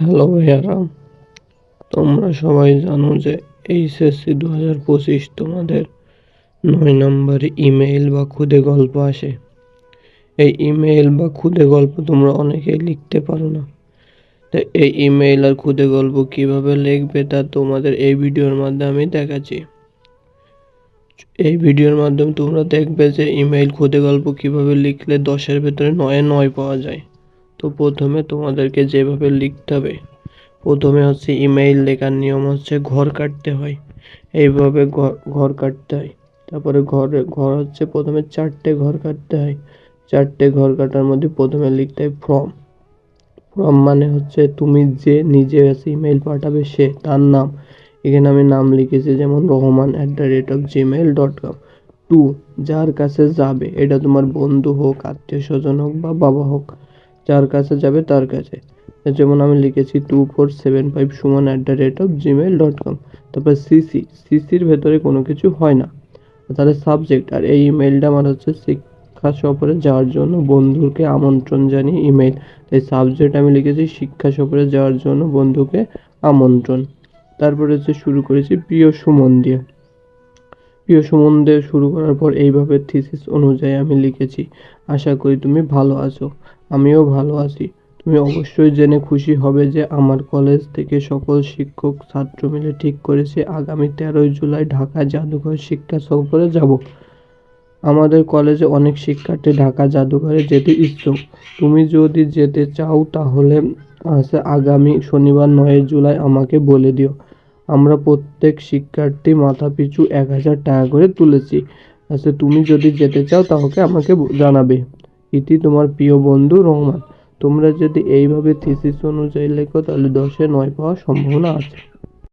Hello ভাইয়ারা, তোমরা সবাই জানো যে এইচএসসি দু হাজার পঁচিশ তোমাদের নয় নম্বরে ইমেইল বা খুদে গল্প আসে। এই ইমেইল বা খুদে গল্প তোমরা অনেকেই লিখতে পারো না। তো এই ইমেইল আর খুদে গল্প কীভাবে লিখবে তা তোমাদের এই ভিডিওর মাধ্যমে আমি দেখাচ্ছি। এই ভিডিওর মাধ্যমে তোমরা দেখবে যে ইমেইল খুদে গল্প কীভাবে লিখলে দশের ভেতরে নয়ে নয় পাওয়া যায়। তো প্রথমে তোমাদেরকে যেভাবে লিখতে হবে, প্রথমে হচ্ছে ইমেইল লেখার নিয়ম হচ্ছে ঘর কাটতে হয়। এইভাবে ঘর কাটতে হয়। তারপরে ঘরে, ঘর হচ্ছে প্রথমে চারটে ঘর কাটতে হয়। চারটে ঘর কাটার মধ্যে প্রথমে লিখতে হয় ফর্ম ফর্ম মানে হচ্ছে তুমি যে নিজে এসে ইমেইল পাঠাবে সে, তার নাম। এখানে আমি নাম লিখেছি যেমন Rahman at the rate of Gmail dot com to যার কাছে যাবে, এটা তোমার বন্ধু হোক, আত্মীয় স্বজন হোক বা বাবা হোক যার কাছে যাবে তার কাছে। যেমন আমি লিখেছি two four seven five Suman at the rate of Gmail dot com তারপর সিসি সিসির ভেতরে কোনো কিছু হয় না। তাহলে সাবজেক্ট আর এই ইমেলটা আমার হচ্ছে শিক্ষা সফরে যাওয়ার জন্য বন্ধুকে আমন্ত্রণ জানিয়ে ইমেল তাই সাবজেক্ট আমি লিখেছি শিক্ষা সফরে যাওয়ার জন্য বন্ধুকে আমন্ত্রণ। তারপরে হচ্ছে শুরু করেছি প্রিয় সুমন দিয়ে। প্রিয় দিয়ে শুরু করার পর এইভাবে থিসিস অনুযায়ী আমি লিখেছি। আশা করি তুমি ভালো আছো। আমিও ভালো আছি। তুমি অবশ্যই জেনে খুশি হবে যে আমার কলেজ থেকে সকল শিক্ষক ছাত্র মিলে ঠিক করেছে, আগামী তেরোই জুলাই ঢাকা জাদুঘর শিক্ষা সফরে যাব। আমাদের কলেজে অনেক শিক্ষার্থী ঢাকা জাদুঘরে যেতে ইচ্ছুক। তুমি যদি যেতে চাও তাহলে আগামী শনিবার নয় জুলাই আমাকে বলে দিও। আমরা প্রত্যেক শিক্ষার্থী মাথা পিছু এক হাজার টাকা করে তুলেছি। আচ্ছা তুমি যদি যেতে চাও তাহলে আমাকে জানাবে। ইতি তোমার প্রিয় বন্ধু রহমান। তোমরা যদি এইভাবে থিসিস অনুযায়ী লেখো তাহলে দশে নয় পাওয়ার সম্ভাবনা আছে।